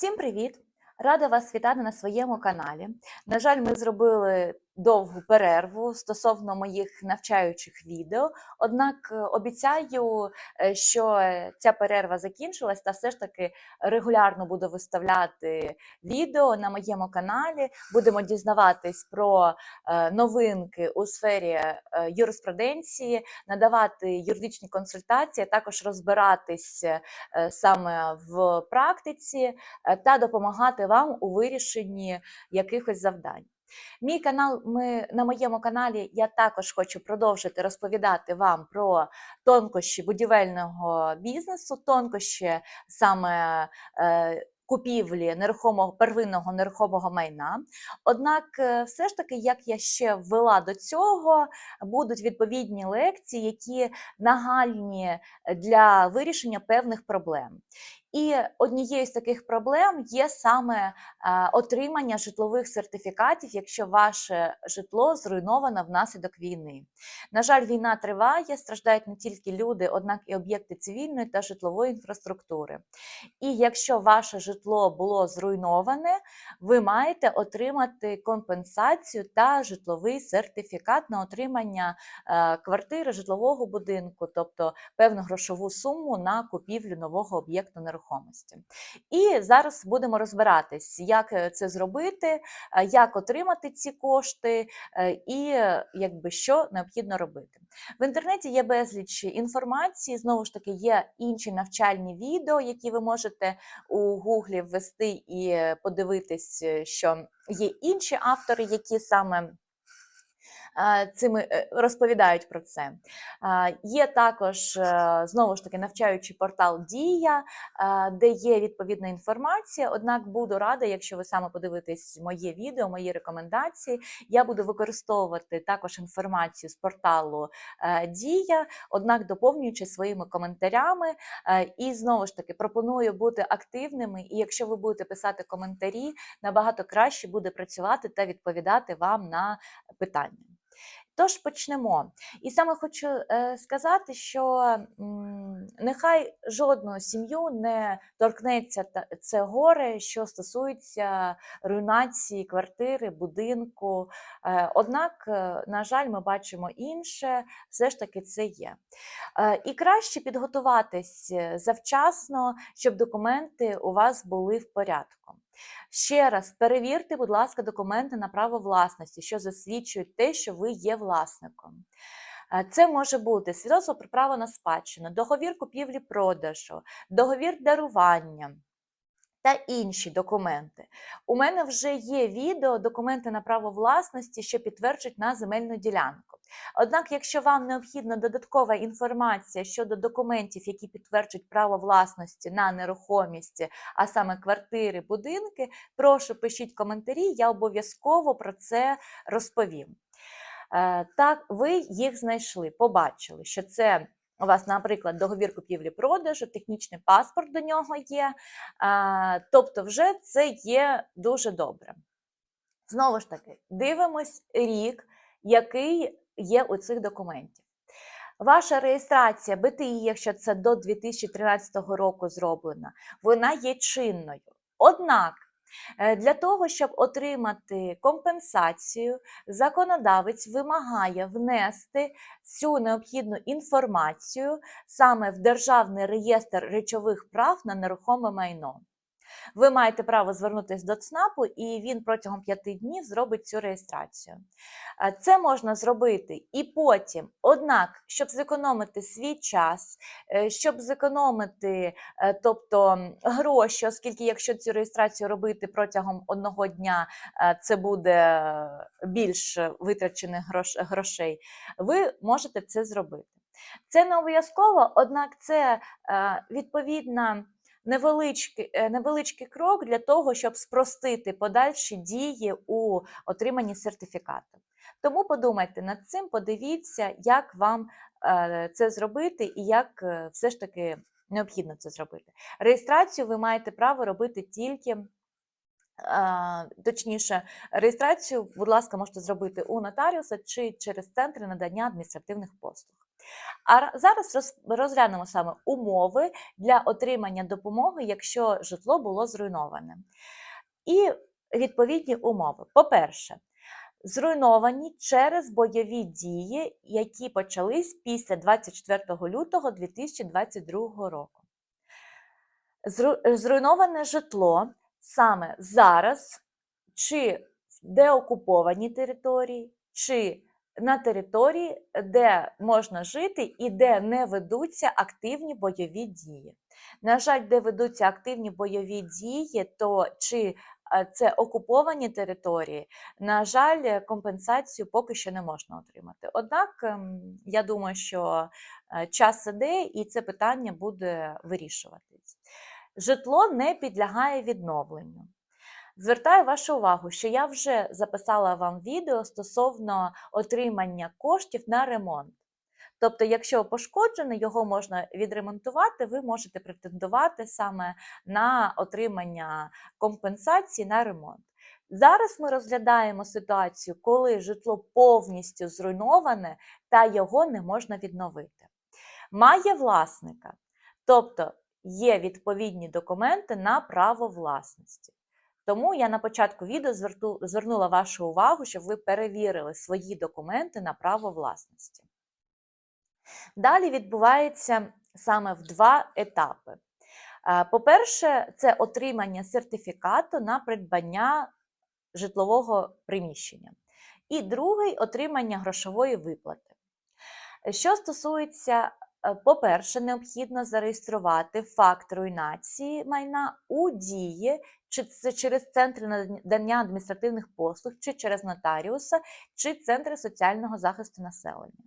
Всім привіт! Рада вас вітати на своєму каналі. На жаль, ми зробили довгу перерву стосовно моїх навчаючих відео. Однак е, обіцяю, е, що ця перерва закінчилась, та все ж таки регулярно буду виставляти відео на моєму каналі. Будемо дізнаватись про е, новинки у сфері е, юриспруденції, надавати юридичні консультації, також розбиратись е, саме в практиці е, та допомагати вам у вирішенні якихось завдань. Мій канал, ми на моєму каналі я також хочу продовжити розповідати вам про тонкощі будівельного бізнесу, тонкощі саме е, купівлі нерухомого первинного нерухомого майна. Однак, е, все ж таки, як я ще ввела до цього, будуть відповідні лекції, які нагальні для вирішення певних проблем. І однією з таких проблем є саме е, отримання житлових сертифікатів, якщо ваше житло зруйновано внаслідок війни. На жаль, війна триває, страждають не тільки люди, однак і об'єкти цивільної та житлової інфраструктури. І якщо ваше житло було зруйноване, ви маєте отримати компенсацію та житловий сертифікат на отримання е, квартири житлового будинку, тобто певну грошову суму на купівлю нового об'єкту нерухомості. І зараз будемо розбиратись, як е, це зробити, е, як отримати ці кошти е, і якби що необхідно робити. В інтернеті є безліч інформації. Знову ж таки, є інші навчальні відео, які ви можете у гуглі ввести і подивитись, що є інші автори, які саме. Цими е, розповідають про це. Є також е, знову ж таки навчаючий портал Дія, де є відповідна інформація. Однак буду рада, якщо ви саме подивитесь моє відео, мої рекомендації. Я буду використовувати також інформацію з порталу е, Дія, однак доповнюючи своїми коментарями. І знову ж таки пропоную бути активними. І якщо ви будете писати коментарі, набагато краще буде працювати та відповідати вам на питання. Тож почнемо. І саме хочу е, сказати, що нехай жодну сім'ю не торкнеться це горе, що стосується руйнації квартири, будинку. Е, однак, е, на жаль, ми бачимо інше, все ж таки це є. І краще підготуватись завчасно, щоб документи у вас були в порядку. Ще раз перевірте, будь ласка, документи на право власності, що засвідчують те, що ви є власником. Е, Це може бути свідоцтво про право на спадщину, договір купівлі-продажу, договір дарування та інші документи. У мене вже є відео, документи на право власності, що підтверджують на земельну ділянку. Однак, якщо вам необхідна додаткова інформація щодо документів, які підтверджують право власності на нерухомість, а саме квартири, будинки, прошу пишіть коментарі, я обов'язково про це розповім. Е, Так, ви їх знайшли, побачили, що це у вас, наприклад, договір купівлі-продажу, технічний паспорт до нього є. е, Тобто, вже це є дуже добре. Знову ж таки, дивимось рік, який є у цих документів. Ваша реєстрація БТІ, якщо це до 2013 року зроблена, вона є чинною. Однак, е, для того, щоб отримати компенсацію, законодавець вимагає внести цю необхідну інформацію саме в Державний реєстр речових прав на нерухоме майно. Ви маєте право звернутися до ЦНАПу, і він протягом п'яти днів зробить цю реєстрацію. Е, Це можна зробити і потім. Однак, щоб зекономити свій час, е, щоб зекономити е, тобто, гроші, оскільки якщо цю реєстрацію робити протягом одного дня, це буде більш витрачених грошей, ви можете це зробити. Це не обов'язково, однак це відповідна невеличкий, е, невеличкий крок для того, щоб спростити подальші дії у отриманні сертифікату. Тому подумайте над цим, подивіться, як вам е, це зробити і як е, все ж таки необхідно це зробити. Реєстрацію ви маєте право робити тільки. Точніше, реєстрацію, будь ласка, можете зробити у нотаріуса чи через центри надання адміністративних послуг. А зараз розглянемо саме умови для отримання допомоги, якщо житло було зруйноване. І відповідні умови. По-перше, зруйновані через бойові дії, які почались після 24 лютого 2022 року. Зруйноване житло саме зараз, чи в деокупованій території, чи на території, де можна жити і де не ведуться активні бойові дії. На жаль, де ведуться активні бойові дії, то чи е, це окуповані території, на жаль, компенсацію поки що не можна отримати. Однак, ем, я думаю, що е, час іде і це питання буде вирішуватись. Житло не підлягає відновленню. Звертаю вашу увагу, що я вже записала вам відео стосовно отримання коштів на ремонт. Тобто, якщо пошкоджене, його можна відремонтувати, ви можете претендувати саме на отримання компенсації на ремонт. Зараз ми розглядаємо ситуацію, коли житло повністю зруйноване та його не можна відновити. Має власника, тобто є відповідні документи на право власності. Тому я на початку відео зверту- звернула вашу увагу, щоб ви перевірили свої документи на право власності. Далі відбувається саме в два етапи. Е, По-перше, це отримання сертифікату на придбання житлового приміщення. І другий отримання грошової виплати. Що стосується, е, по-перше, необхідно зареєструвати факт руйнації майна у дії, чи це через центри надання адміністративних послуг, чи через нотаріуса, чи центри соціального захисту населення.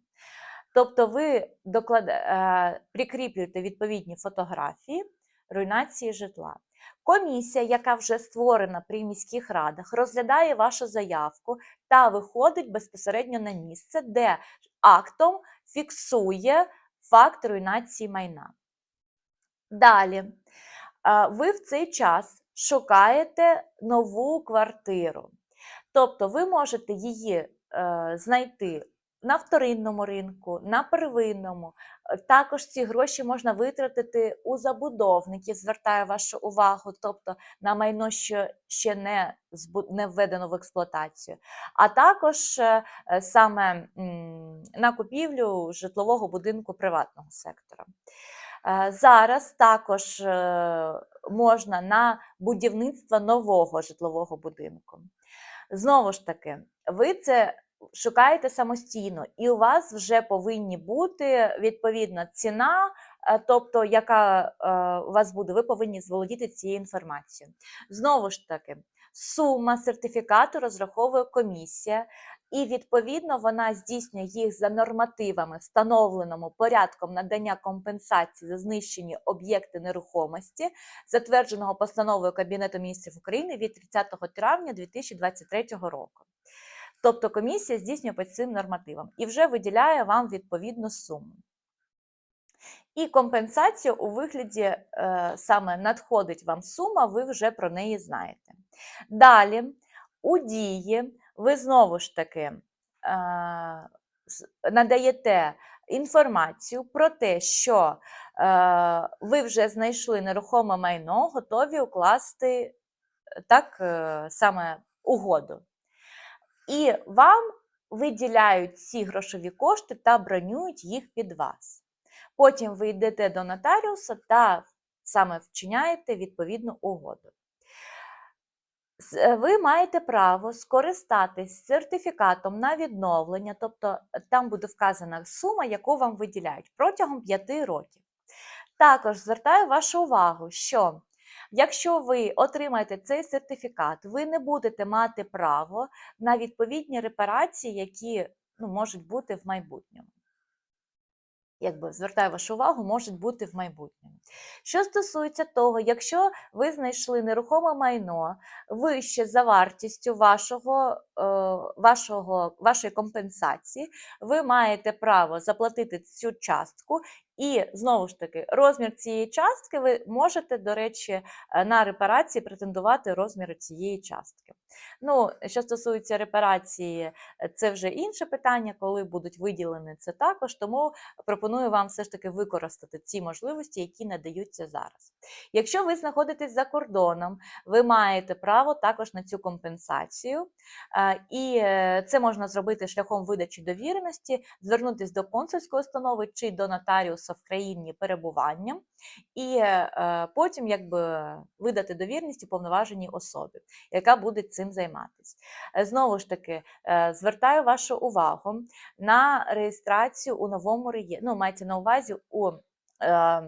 Тобто ви доклад... е, прикріплюєте відповідні фотографії руйнації житла. Комісія, яка вже створена при міських радах, розглядає вашу заявку та виходить безпосередньо на місце, де актом фіксує факт руйнації майна. Далі, е, ви в цей час шукаєте нову квартиру. Тобто ви можете її е, знайти на вторинному ринку, на первинному. Е, Також ці гроші можна витратити у забудовників, звертаю вашу увагу, тобто на майно, що ще не, не введено в експлуатацію, а також е, саме на купівлю житлового будинку приватного сектора. Е, Зараз також е, можна на будівництво нового житлового будинку. Знову ж таки, ви це шукаєте самостійно, і у вас вже повинні бути відповідна ціна, е, тобто яка у вас буде, ви повинні зволодіти цією інформацією. Знову ж таки, сума сертифікату розраховує комісія, і відповідно вона здійснює їх за нормативами, встановленому порядком надання компенсації за знищені об'єкти нерухомості, затвердженого постановою Кабінету міністрів України від 30 травня 2023 року. Тобто комісія здійснює по цим нормативам і вже виділяє вам відповідну суму. І компенсація у вигляді е, саме надходить вам сума, ви вже про неї знаєте. Далі, у дії, ви знову ж таки е, надаєте інформацію про те, що е, ви вже знайшли нерухоме майно, готові укласти е, так саме угоду. І вам виділяють ці грошові кошти та бронюють їх під вас. Потім ви йдете до нотаріуса та саме вчиняєте відповідну угоду. Е, Ви маєте право скористатись сертифікатом на відновлення, тобто е, там буде вказана сума, яку вам виділяють протягом 5 років. Також звертаю вашу увагу, що якщо ви отримаєте цей сертифікат, ви не будете мати право на відповідні репарації, які ну, можуть бути в майбутньому. Якби звертаю вашу увагу, можуть бути в майбутньому. Що стосується того, якщо ви знайшли нерухоме майно вище за вартістю вашого, е, вашого, вашої компенсації, ви маєте право заплатити цю частку І знову ж таки, розмір цієї частки ви можете, до речі, е, на репарації претендувати розміри цієї частки. Ну, що стосується репарації, е, це вже інше питання, коли будуть виділені це також. Тому пропоную вам все ж таки використати ці можливості, які надаються зараз. Якщо ви знаходитесь за кордоном, ви маєте право також на цю компенсацію, е, і це можна зробити шляхом видачі довіреності, звернутися до консульської установи чи до нотаріуса в країні перебування, і е, потім якби видати довірність уповноваженій особі, яка буде цим займатися. Е, Знову ж таки, е, звертаю вашу увагу на реєстрацію у новому реєстрі, ну, мається на увазі у е,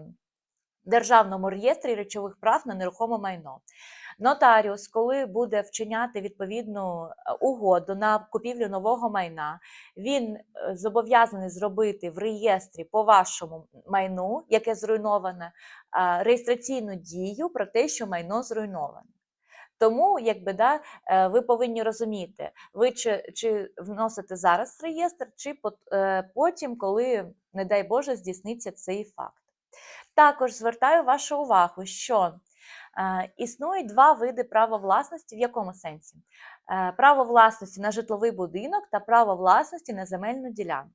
Державному реєстрі речових прав на нерухоме майно. Нотаріус, коли буде вчиняти відповідну е, угоду на купівлю нового майна, він е, зобов'язаний зробити в реєстрі по вашому майну, яке зруйноване, е, реєстраційну дію про те, що майно зруйноване. Тому, якби да, ви повинні розуміти, ви чи, чи вносите зараз реєстр, чи потім, коли, не дай Боже, здійсниться цей факт. Також звертаю вашу увагу, що е, існують два види права власності. В якому сенсі? Е, право власності на житловий будинок та право власності на земельну ділянку.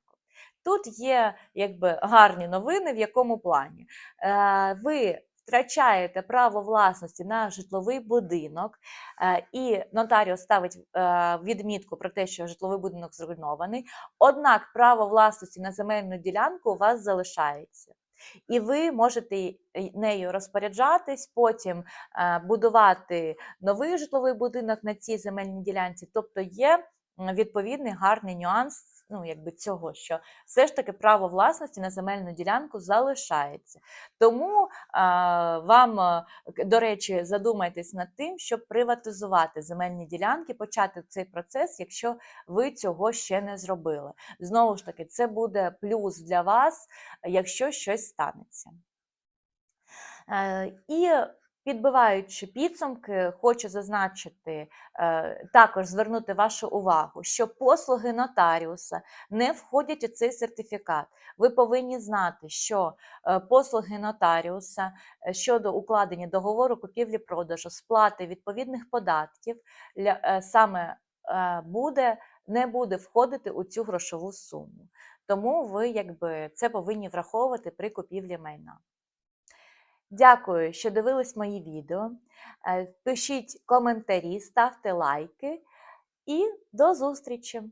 Тут є якби гарні новини, в якому плані. Е, ви втрачаєте право власності на житловий будинок, і нотаріус ставить відмітку про те, що житловий будинок зруйнований, однак право власності на земельну ділянку у вас залишається. І ви можете нею розпоряджатись, потім е, будувати новий житловий будинок на цій земельній ділянці. Тобто є відповідний гарний нюанс ну, якби цього, що все ж таки право власності на земельну ділянку залишається. Тому е, вам, е, до речі, задумайтесь над тим, щоб приватизувати земельні ділянки, почати цей процес, якщо ви цього ще не зробили. Знову ж таки, це буде плюс для вас, якщо щось станеться. Е, І підбиваючи підсумки, хочу зазначити, е, також звернути вашу увагу, що послуги нотаріуса не входять у цей сертифікат. Ви повинні знати, що е, послуги нотаріуса е, щодо укладення договору купівлі-продажу, сплати відповідних податків саме буде, не буде входити у цю грошову суму. Тому ви якби це повинні враховувати при купівлі майна. Дякую, що дивились мої відео. Е, Пишіть коментарі, ставте лайки і до зустрічі!